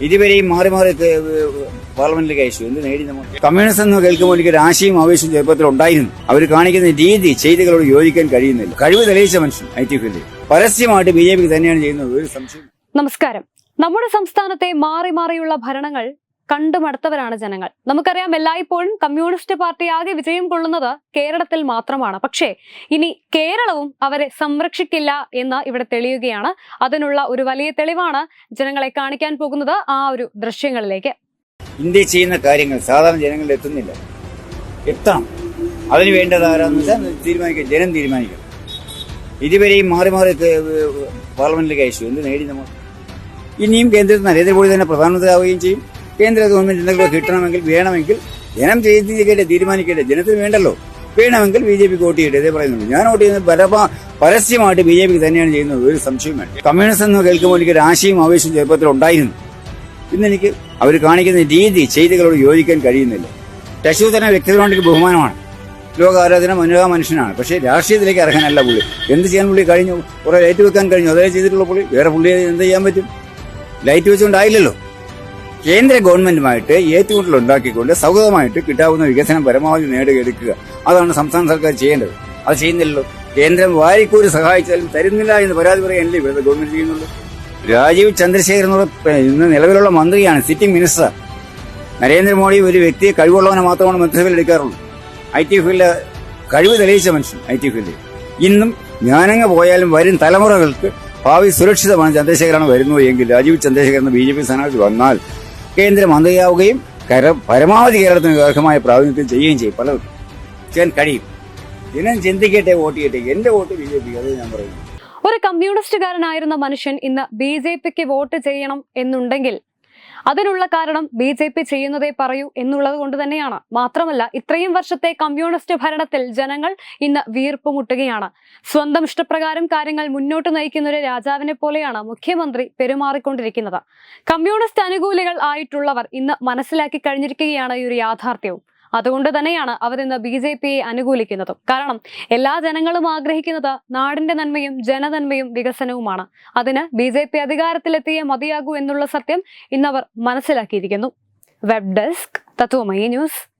ഇതുവരെയും മാറി മാറി പാർലമെന്റിലേക്ക് അയച്ചു. എന്ത് നേടി നമ്മൾ? കമ്മ്യൂണിസം എന്ന് കേൾക്കുമ്പോൾ എനിക്ക് ആശയും ആവേശവും ചെറുപ്പത്തിൽ ഉണ്ടായിരുന്നു. അവർ കാണിക്കുന്ന രീതി ചെയ്തികളോട് യോജിക്കാൻ കഴിയുന്നില്ല. കഴിവ് തെളിയിച്ച മനുഷ്യൻ ഐ ടി ഫീൽഡിൽ. പരസ്യമായിട്ട് ബി ജെ പി തന്നെയാണ് ചെയ്യുന്നത്. ഒരു സംശയം നമസ്കാരം. നമ്മുടെ സംസ്ഥാനത്തെ മാറി മാറിയുള്ള ഭരണങ്ങൾ കണ്ടുമടുത്തവരാണ് ജനങ്ങൾ. നമുക്കറിയാം എല്ലായ്പ്പോഴും കമ്മ്യൂണിസ്റ്റ് പാർട്ടി ആകെ വിജയം കൊള്ളുന്നത് കേരളത്തിൽ മാത്രമാണ്. പക്ഷേ ഇനി കേരളവും അവരെ സംരക്ഷിക്കില്ല എന്ന് ഇവിടെ തെളിയുകയാണ്. അതിനുള്ള ഒരു വലിയ തെളിവാണ് ജനങ്ങളെ കാണിക്കാൻ പോകുന്നത് ആ ഒരു ദൃശ്യങ്ങളിലേക്ക്. ഇന്ത്യ ചെയ്യുന്ന കാര്യങ്ങൾ സാധാരണ ജനങ്ങളിൽ എത്തുന്നില്ല. എത്തണം? അതിന് വേണ്ടത് ആരാന്ന് വെച്ചാൽ തീരുമാനിക്കുക ജനം തീരുമാനിക്കണം ഇതുവരെയും മാറി മാറി പാർലമെന്റിലേക്ക് അയച്ചു. എന്ത് നേടി നമ്മൾ? ഇനിയും കേന്ദ്രത്തിൽ നരേന്ദ്രമോദി തന്നെ പ്രധാനമന്ത്രി ആവുകയും ചെയ്യും. കേന്ദ്ര ഗവൺമെന്റ് എന്തെങ്കിലും കിട്ടണമെങ്കിൽ വേണമെങ്കിൽ ജനം ചെയ്തിരിക്കട്ടെ തീരുമാനിക്കട്ടെ. ജനത്തിന് വേണ്ടല്ലോ. വേണമെങ്കിൽ ബി ജെ പിക്ക് വോട്ട് ചെയ്യട്ടെ ഇതേ പറയുന്നുള്ളൂ. ഞാൻ വോട്ട് ചെയ്യുന്നത് പരമ പരസ്യമായിട്ട് ബി ജെ പിക്ക് തന്നെയാണ് ചെയ്യുന്നത്. ഒരു സംശയം വേണ്ട കമ്മ്യൂണിസം എന്ന് കേൾക്കുമ്പോൾ എനിക്ക് ഒരു ആശയം ആവേശവും ചെറുപ്പത്തിൽ ഉണ്ടായിരുന്നു. ഇന്നെനിക്ക് അവർ കാണിക്കുന്ന രീതി ചെയ്തികളോട് യോജിക്കാൻ കഴിയുന്നില്ല. ടശു തന്നെ വ്യക്തിപരമായിട്ട് എനിക്ക് ബഹുമാനമാണ്. ലോകാരാധന മനുരാ മനുഷ്യ മനുഷ്യനാണ്. പക്ഷേ രാഷ്ട്രീയത്തിലേക്ക് ഇറങ്ങാനല്ല പുള്ളി. എന്ത് ചെയ്യാൻ പുള്ളി കഴിഞ്ഞു? കുറെ ലൈറ്റ് വെക്കാൻ കഴിഞ്ഞു. അതേ ചെയ്തിട്ടുള്ള പുള്ളി. വേറെ പുള്ളി എന്ത് ചെയ്യാൻ പറ്റും? ലൈറ്റ് വെച്ചുകൊണ്ടായില്ലല്ലോ. കേന്ദ്ര ഗവൺമെന്റുമായിട്ട് ഏറ്റുമുട്ടൽ ഉണ്ടാക്കിക്കൊണ്ട് സൗഹൃദമായിട്ട് കിട്ടാവുന്ന വികസനം പരമാവധി നേടിയെടുക്കുക. അതാണ് സംസ്ഥാന സർക്കാർ ചെയ്യേണ്ടത്. അത് ചെയ്യുന്നില്ലല്ലോ കേന്ദ്രം വാരിക്കൂടി സഹായിച്ചാലും തരുന്നില്ല എന്ന് പരാതി പറയാനല്ലേ ഇവിടുത്തെ ഗവൺമെന്റ് ചെയ്യുന്നുള്ളൂ രാജീവ് ചന്ദ്രശേഖരൻ ഇന്ന് നിലവിലുള്ള മന്ത്രിയാണ് സിറ്റിംഗ് മിനിസ്റ്റർ. നരേന്ദ്രമോദി ഒരു വ്യക്തിയെ കഴിവുള്ളവനെ മാത്രമാണ് മന്ത്രിസഭയിൽ എടുക്കാറുള്ളൂ. ഐ ടി ഫീൽഡ് കഴിവ് തെളിയിച്ച മനുഷ്യൻ ഐ ടി ഫീൽഡിൽ. ഇന്നും ഞാനങ്ങ് പോയാലും വരും തലമുറകൾക്ക് ഭാവി സുരക്ഷിതമാണ് ചന്ദ്രശേഖരാണ് വരുന്നത് എങ്കിൽ Rajeev Chandrasekhar B J P സ്ഥാനാർത്ഥി വന്നാൽ കേന്ദ്രമന്ത്രിയാവുകയും പരമാവധി കേരളത്തിന് അർഹമായ പ്രാതിനിധ്യം ചെയ്യുകയും ചെയ്യും. പലർക്കും ചെയ്യാൻ കഴിയും. ജനം ചിന്തിക്കട്ടെ വോട്ട് ചെയ്യട്ടെ. എന്റെ വോട്ട് ബി ജെ പി അത് ഞാൻ പറയുന്നു. ഒരു കമ്മ്യൂണിസ്റ്റുകാരനായിരുന്ന മനുഷ്യൻ ഇന്ന് ബി ജെ പിക്ക് വോട്ട് ചെയ്യണം എന്നുണ്ടെങ്കിൽ അതിനുള്ള കാരണം ബി ജെ പി ചെയ്യുന്നതേ പറയൂ എന്നുള്ളത് കൊണ്ട് തന്നെയാണ്. മാത്രമല്ല ഇത്രയും വർഷത്തെ കമ്മ്യൂണിസ്റ്റ് ഭരണത്തിൽ ജനങ്ങൾ ഇന്ന് വീർപ്പ് മുട്ടുകയാണ്. സ്വന്തം ഇഷ്ടപ്രകാരം കാര്യങ്ങൾ മുന്നോട്ട് നയിക്കുന്ന ഒരു രാജാവിനെ പോലെയാണ് മുഖ്യമന്ത്രി പെരുമാറിക്കൊണ്ടിരിക്കുന്നത്. കമ്മ്യൂണിസ്റ്റ് അനുകൂലികൾ ആയിട്ടുള്ളവർ ഇന്ന് മനസ്സിലാക്കി കഴിഞ്ഞിരിക്കുകയാണ് ഈ ഒരു യാഥാർത്ഥ്യവും. അതുകൊണ്ട് തന്നെയാണ് അവർ ഇന്ന് ബി ജെ പിയെ അനുകൂലിക്കുന്നതും. കാരണം എല്ലാ ജനങ്ങളും ആഗ്രഹിക്കുന്നത് നാടിന്റെ നന്മയും ജനനന്മയും വികസനവുമാണ്. അതിന് ബി ജെ പി അധികാരത്തിലെത്തിയേ മതിയാകൂ എന്നുള്ള സത്യം ഇന്നവർ മനസ്സിലാക്കിയിരിക്കുന്നു. Web desk Tatwamayi news.